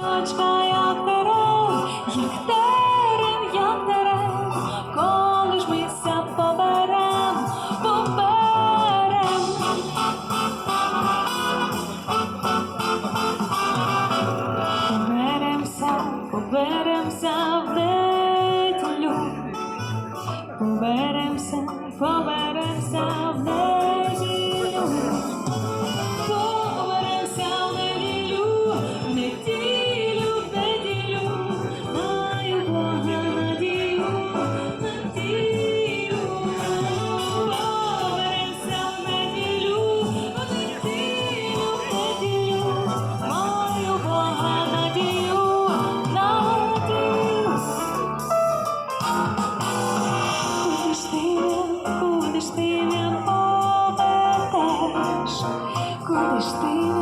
God's always be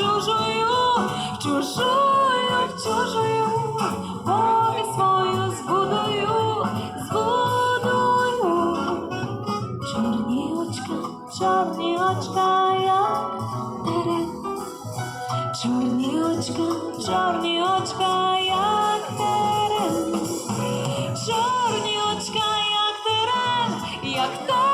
wciąż żyją, wciąż żyją, wciąż żyją. Pomyśl swoją zbuduj, zbuduj. Czarnie oczka, czarnie oczka, ja teren. Czarnie oczka, czarnie oczka. Jak teren, jak teren.